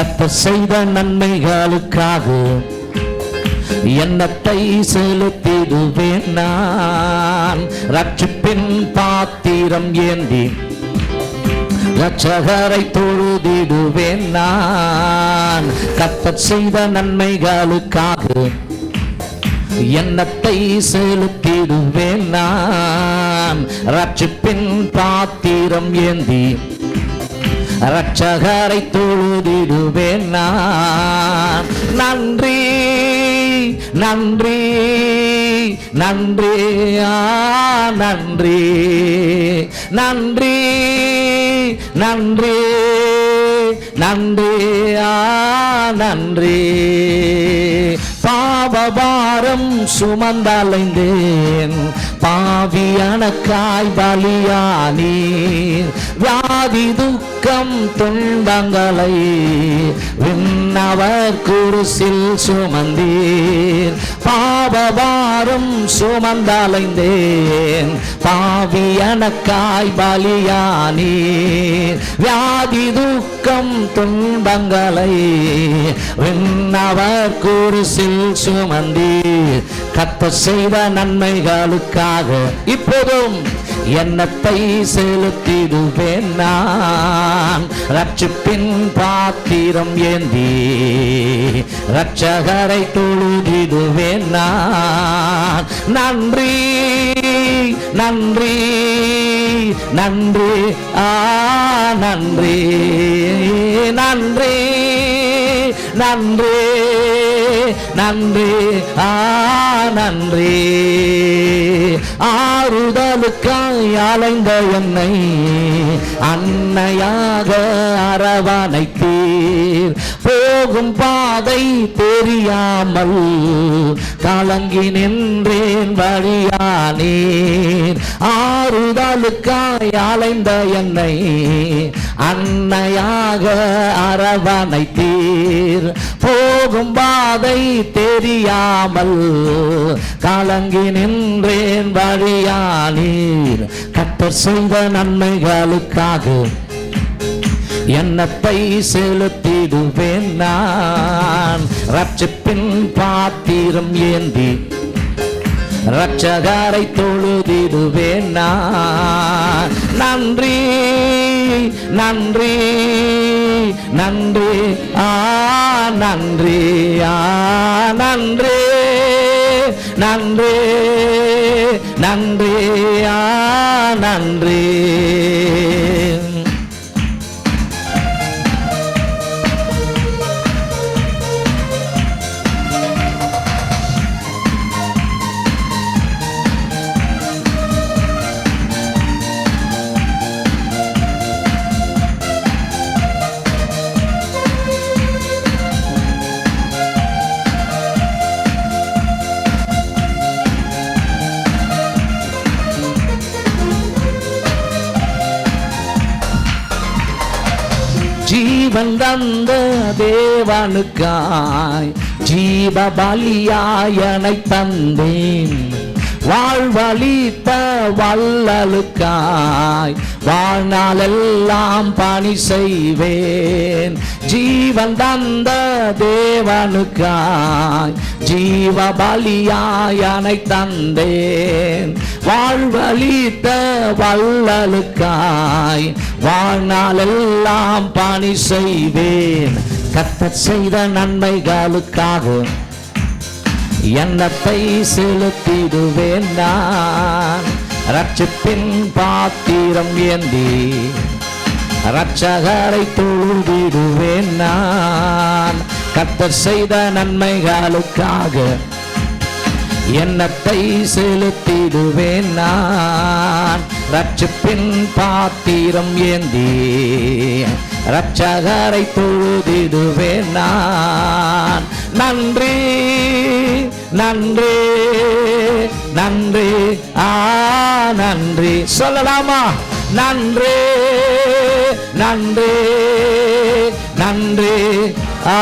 கத்த செய்த நன்மைகளுக்காக எண்ணத்தை செலுத்திடுவேன் நான். ரட்சிப்பின் பாத்திரம் ஏந்தி ரட்சகரை தொழுதிடுவேன் நான். கத்த செய்த நன்மைகளுக்காக எண்ணத்தை செலுத்திடுவேன் நான். ரட்சிப்பின் பாத்திரம் ஏந்தி ரட்சகரை தொழுதிடுவேன் நான். நன்றி நன்றி நன்றி நன்றி. நன்றி நன்றி நன்றி நன்றி. பாவபாரம் சுமந்தலைந்தேன். பாவியனக்காய் பலியானீர் வியாதி துக்கம் துன்பங்களை விண்ணவர் குருசில் சுமந்தீர். பாவபாரம் சுமந்தலைந்தேன். பாவி எனக்காய் பலியானீர். வியாதி துக்கம் துன்பங்களை விண்ணவர் குருசில் சுமந்தீர். கத்த செய்த நன்மைகளுக்காக இப்போதும் எண்ணத்தை செலுத்திடுவேன் நான். ரட்சிப்பின் பாத்திரம் ஏந்தி ரட்சகரை தொழுதிடுவேன் நான். நன்றி நன்றி நன்றி ஆ நன்றி நன்றி. நன்றி நன்றி ஆ நன்றி. ஆறுதலுக்காய் அலைந்த என்னை அன்னையாக அரவணைத்தீர் போகும் பாதை தெரியாமல் கலங்கி நின்றேன் வழியானேன். ஆறுதலுக்காய் அலைந்த என்னை அன்னையாக அரவணைத்தீர். போகும் பாதை தெரியாமல் கலங்கி நின்றேன் வழியானீர். கத்தர் செய்த நன்மைகளுக்காக என்னத்தை செலுத்திடுவேன் நான்? ரட்சிப்பின் பாத்திரம் ஏந்தி ரட்சகாரை தொழுதிடுவேன் நான். நன்றி நன்றி நன்றி ஆ நன்றி ஆ நன்றி நன்றி நன்றி ஆ நன்றி. ஜீவன் தந்த தேவனுக்காய் ஜீவ பலியாயனை தந்தேன். வாழ்வழித்த வள்ளலுக்காய் வாழ்நாளெல்லாம் பணி செய்வேன். ஜீவன் தந்த தேவனுக்காய் ஜீவ பலியாயனை தந்தேன். வாழ்வழித்த வள்ளலுக்காய் வாழ்நாளெல்லாம் பணி செய்வேன். கத்த செய்த நன்மைகளுக்காக எண்ணத்தை செலுத்திடுவேன் நான். ரட்சிப்பின் பாத்திரம் ஏந்தி ரட்சகரை தொழுதிடுவேன் நான். கத்தர் செய்த உனக்காக எண்ணத்தை செலுத்திடுவேன் நான். ரட்சிப்பின் பாத்திரம் ஏந்தி ரட்சகரை தொழுதிடுவேன் நான். நன்றி நன்றி நன்றி. ஆ நன்றி. சொல்லலாமா? நன்றி நன்றி நன்றி. ஆ